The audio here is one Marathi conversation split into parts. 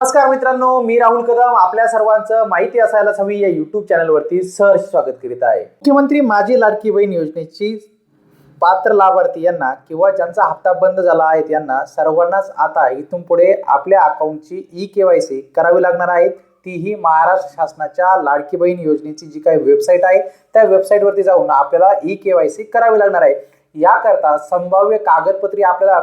नमस्कार मित्रांनो मी राहुल कदम. आपल्या सर्वांचं माहिती असायलाच हवी या युट्यूब चॅनलवरती सहर्ष स्वागत करीत आहे. मुख्यमंत्री माझी लाडकी बहीण योजनेची पात्र लाभार्थी यांना किंवा ज्यांचा हप्ता बंद झाला आहे यांना सर्वांनाच आता इथून पुढे आपल्या अकाउंटची ई के वाय सी करावी लागणार आहेत तीही महाराष्ट्र शासनाच्या लाडकी बहीण योजनेची जी काही वेबसाईट आहे त्या वेबसाईटवरती जाऊन आपल्याला ई के वाय सी करावी लागणार आहे. याकरता संभाव्य कागदपत्रे आपल्याला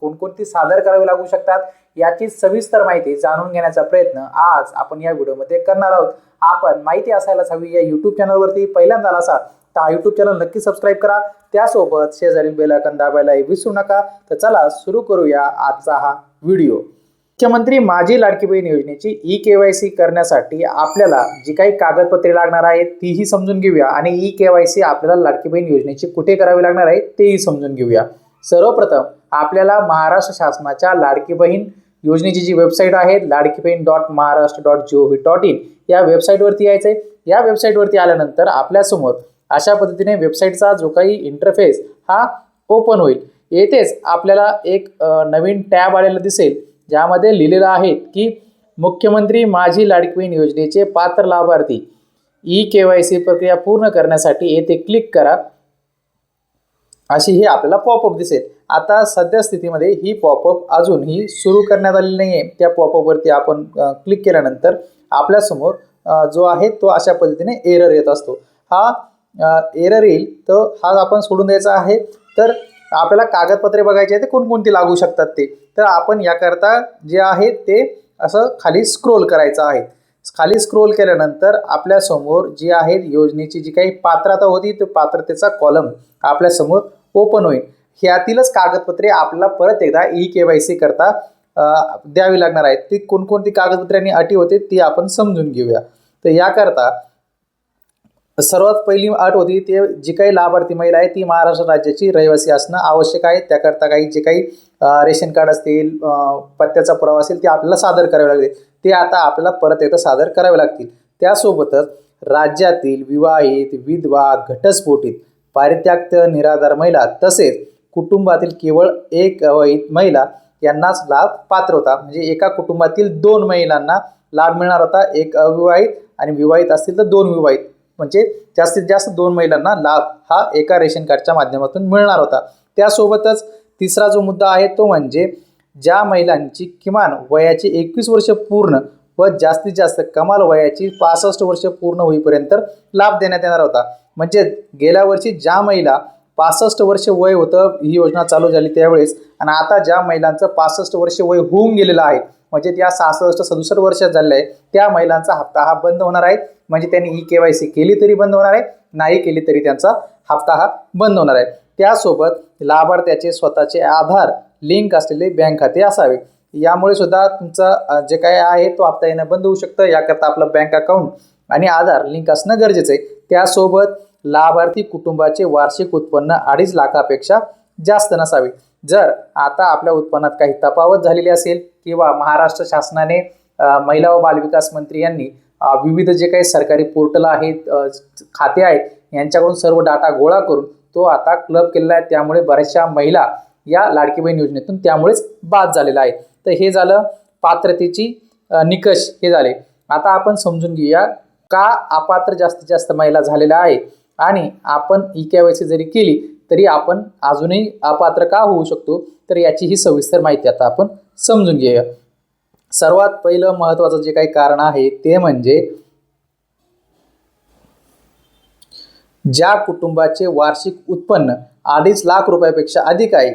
कोणकोणती सादर करावी लागू शकतात याची सविस्तर माहिती जाणून घेण्याचा प्रयत्न आज आपण या व्हिडिओमध्ये करणार आहोत. आपण माहिती असायलाच हवी या युट्यूब चॅनलवरती पहिल्यांदा आला तर हा युट्यूब चॅनल नक्की सबस्क्राईब करा. त्यासोबत शेजारील बेल आयकॉन दाबायला विसरू नका. तर चला सुरू करूया आजचा हा व्हिडिओ. मुख्यमंत्री माझी लाडकी बहीण योजनेची ई के वाय सी करण्यासाठी आपल्याला जी काही कागदपत्रे लागणार आहेत तीही समजून घेऊया आणि ई के वाय सी आपल्याला लाडकी बहीण योजनेची कुठे करावी लागणार आहे तेही समजून घेऊया. सर्वप्रथम आपल्याला महाराष्ट्र शासनाच्या लाडकी बहीण योजनेची जी वेबसाईट आहे Ladki Bahin dot Maharashtra dot G O V dot in या वेबसाईटवरती यायचं आहे या वेबसाईटवरती आल्यानंतर आपल्यासमोर अशा पद्धतीने वेबसाईटचा जो काही इंटरफेस हा ओपन होईल. येथेच आपल्याला एक नवीन टॅब आलेला दिसेल ज्यामध्ये लिहिलेलं आहे की मुख्यमंत्री माझी लाडकी बहीण योजनेचे पात्र लाभार्थी ई के वाय सी प्रक्रिया पूर्ण करण्यासाठी येथे क्लिक करा. अशी ही आपल्याला पॉपअप दिसेल. आता सध्या स्थितीमध्ये ही पॉपअप अजूनही सुरू करण्यात आलेली नाही आहे त्या पॉपअपवरती आपण क्लिक केल्यानंतर आपल्यासमोर जो आहे तो अशा पद्धतीने एरर येत असतो. हा एरर येईल तर हा आपण सोडून द्यायचा आहे. तर आपल्याला कागदपत्रे बघायचे आहे ते कोणकोणती लागू शकतात ते. तर आपण याकरता जे आहे ते असं खाली स्क्रोल करायचं आहे. खाली स्क्रोल केल्यानंतर आपल्यासमोर जी आहे योजनेची जी काही पात्रता होती ते पात्रतेचा कॉलम आपल्यासमोर हो ओपन होईल. ह्यातीलच कागदपत्रे आपल्याला परत एकदा ई के वाय सी करता द्यावी लागणार आहेत. ती कोणकोणती कागदपत्रे आणि अटी होते ती आपण समजून घेऊया. तर याकरता सर्वात पहिली अट होती ते जी काही लाभार्थी महिला आहे ती महाराष्ट्र राज्याची रहिवासी असणं आवश्यक आहे. त्याकरता काही जे काही रेशन कार्ड असतील पत्त्याचा पुरावा असेल ते आपल्याला सादर करावे लागतील. ते आता आपल्याला परत एकदा सादर करावे लागतील. त्यासोबतच राज्यातील विवाहित विधवा घटस्फोटित पारित्याक्त निराधार महिला तसेच कुटुंबातील केवळ एक अवैध महिला यांनाच लाभ पात्र होता. म्हणजे एका कुटुंबातील दोन महिलांना लाभ मिळणार होता. एक अविवाहित आणि विवाहित असतील तर दोन विवाहित. म्हणजे जास्तीत जास्त दोन महिलांना लाभ हा एका रेशन कार्डच्या माध्यमातून मिळणार होता. त्यासोबतच तिसरा जो मुद्दा आहे तो म्हणजे ज्या महिलांची किमान वयाची एकवीस वर्ष पूर्ण व जास्तीत जास्त कमाल वयाची पासष्ट वर्ष पूर्ण होईपर्यंत लाभ देण्यात येणार होता. म्हणजे गेल्या वर्षी ज्या महिला पासष्ट वर्ष वय होतं ही योजना चालू झाली त्यावेळेस आणि आता ज्या महिलांचं पासष्ट वर्ष वय होऊन गेलेलं आहे म्हणजे त्या सहासष्ट सदुसष्ट वर्षात झालेल्या आहे त्या महिलांचा हप्ता हा बंद होणार आहे. म्हणजे त्यांनी ई के वाय सी केली तरी बंद होणार आहे नाही केली तरी त्यांचा हप्ता हा बंद होणार आहे. त्यासोबत लाभार्थ्याचे स्वतःचे आधार लिंक असलेले बँक खाते असावे. यामुळे सुद्धा तुमचं जे काय आहे तो हप्ता येणं बंद होऊ शकतं. याकरता आपलं बँक अकाउंट आणि आधार लिंक असणं गरजेचं आहे. त्यासोबत लाभार्थी कुटुंबाचे वार्षिक उत्पन्न अडीच लाखापेक्षा जास्त नसावे. जर आता आपल्या उत्पन्नात काही तफावत झालेली असेल किंवा महाराष्ट्र शासनाने महिला व बालविकास मंत्री यांनी विविध जे काही सरकारी पोर्टल आहेत खाते आहेत यांच्याकडून सर्व डाटा गोळा करून तो आता क्लब केलेला आहे. त्यामुळे बऱ्याचशा महिला या लाडकी बहीण योजनेतून त्यामुळेच बाद झालेला आहे. तर हे झालं पात्रतेची निकष हे झाले. आता आपण समजून घेऊया का अपात्र जास्तीत जास्त महिला झालेल्या आहेत आणि आपण ई के जरी केली तरी आपण अजूनही अपात्र का होऊ शकतो? तर याची ही सविस्तर माहिती आता आपण समजून घेऊया. सर्वात पहिलं महत्त्वाचं जे काही कारण आहे ते म्हणजे ज्या कुटुंबाचे वार्षिक उत्पन्न अडीच लाख रुपयापेक्षा अधिक आहे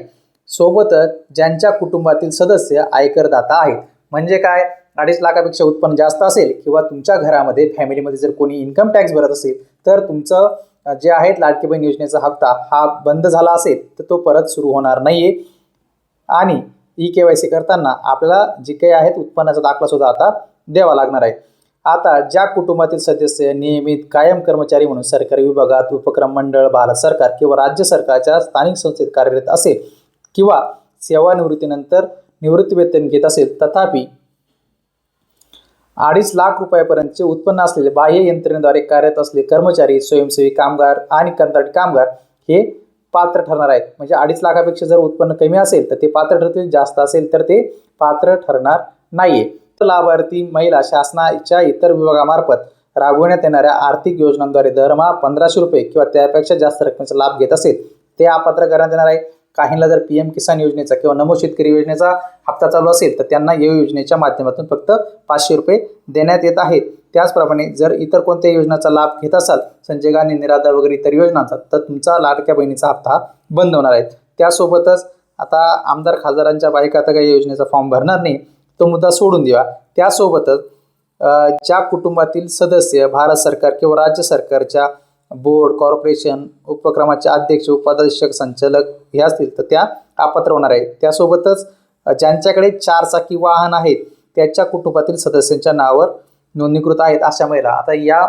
सोबतच ज्यांच्या कुटुंबातील सदस्य आयकरदाता आहेत. म्हणजे काय? अडीच लाखापेक्षा उत्पन्न जास्त असेल किंवा तुमच्या घरामध्ये फॅमिलीमध्ये जर कोणी इन्कम टॅक्स भरत असेल तर तुमचं जे आहेत लाडकी बहीण योजनेचा हप्ता हा बंद झाला असेल तर तो परत सुरू होणार नाही आहे आणि ई के वाय सी करताना आपल्याला जे काही आहेत उत्पन्नाचा दाखला सुद्धा आता द्यावा लागणार आहे. आता ज्या कुटुंबातील सदस्य नियमित कायम कर्मचारी म्हणून सरकारी विभागात उपक्रम मंडळ भारत सरकार किंवा राज्य सरकारच्या स्थानिक संस्थेत कार्यरत असेल किंवा सेवानिवृत्तीनंतर निवृत्तीवेतन घेत असेल तथापि अडीच लाख रुपयापर्यंतचे उत्पन्न असलेले बाह्य यंत्रणेद्वारे कार्यरत असलेले कर्मचारी स्वयंसेवी कामगार आणि कंत्राटी कामगार हे पात्र ठरणार आहेत. म्हणजे अडीच लाखापेक्षा जर उत्पन्न कमी असेल तर ते पात्र ठरतील. जास्त असेल तर ते पात्र ठरणार नाहीये. लाभार्थी महिला शासनाच्या इतर विभागामार्फत राबविण्यात येणाऱ्या आर्थिक योजनांद्वारे दरमहा पंधराशे रुपये किंवा त्यापेक्षा जास्त रकमेचा लाभ घेत असेल ते अपात्र करण्यात येणार आहे. काहींना जर पी एम किसान योजनेचा किंवा नमो शेतकरी योजनेचा हप्ता चालू असेल तर त्यांना या योजनेच्या माध्यमातून फक्त पाचशे रुपये देण्यात येत आहेत. त्याचप्रमाणे जर इतर कोणत्या योजनाचा लाभ घेत असाल संजय गांधी निराधार वगैरे इतर योजनांचा तर तुमचा लाडक्या बहिणीचा हप्ता बंद होणार आहे. त्यासोबतच आता आमदार खासदारांच्या बायका आता काही योजनेचा फॉर्म भरणार नाही तो मुद्दा सोडून द्या त्यासोबतच ज्या कुटुंबातील सदस्य भारत सरकार किंवा राज्य सरकारच्या बोर्ड कॉर्पोरेशन उपक्रमाचे अध्यक्ष उपाध्यक्ष संचालक हे असतील तर त्या अपात्र होणार आहेत. त्यासोबतच ज्यांच्याकडे चारचाकी वाहन आहेत त्याच्या कुटुंबातील सदस्यांच्या नावावर नोंदणीकृत आहेत अशा महिला. आता या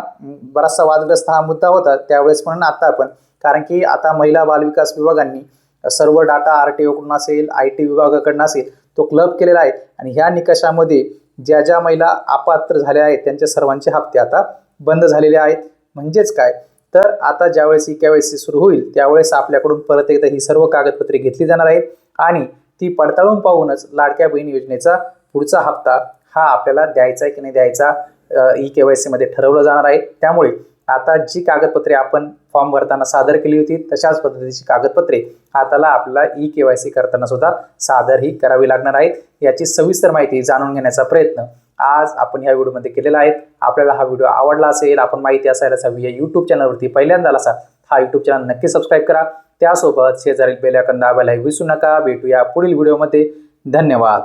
बराचसा वादग्रस्त हा मुद्दा होता त्यावेळेस म्हणून आता आपण कारण की आता महिला बालविकास विभागांनी सर्व डाटा आर टी ओकडून असेल आय टी विभागाकडून असेल तो क्लब केलेला आहे. आणि ह्या निकषामध्ये ज्या ज्या महिला अपात्र झाल्या आहेत त्यांच्या सर्वांचे हप्ते आता बंद झालेले आहेत. म्हणजेच काय? तर आता ज्यावेळेस ही के वाय सी सुरू होईल त्यावेळेस आपल्याकडून परत एकदा ही सर्व कागदपत्रे घेतली जाणार आहेत आणि ती पडताळून पाहूनच लाडक्या बहीण योजनेचा पुढचा हप्ता हा आपल्याला द्यायचा आहे की नाही द्यायचा ई के वाय सीमध्ये ठरवलं जाणार आहे. त्यामुळे आता जी कागदपत्रे आपण फॉर्म भरताना सादर केली होती तशाच पद्धतीची कागदपत्रे आताला आपल्याला ई के वाय सी करताना सुद्धा सादर ही करावी लागणार आहेत. याची सविस्तर माहिती जाणून घेण्याचा प्रयत्न आज आपण ह्या व्हिडिओमध्ये केलेला आहे. आपल्याला हा व्हिडिओ आवडला असेल आपण माहिती असायलाच हवी या यूट्यूब चॅनलवरती पहिल्यांदा आला असाल हा यूट्यूब चॅनल नक्की सबस्क्राईब करा. त्यासोबत शेजारील बेल आयकॉन दाबायला विसरू नका. भेटूया पुढील व्हिडिओमध्ये. धन्यवाद.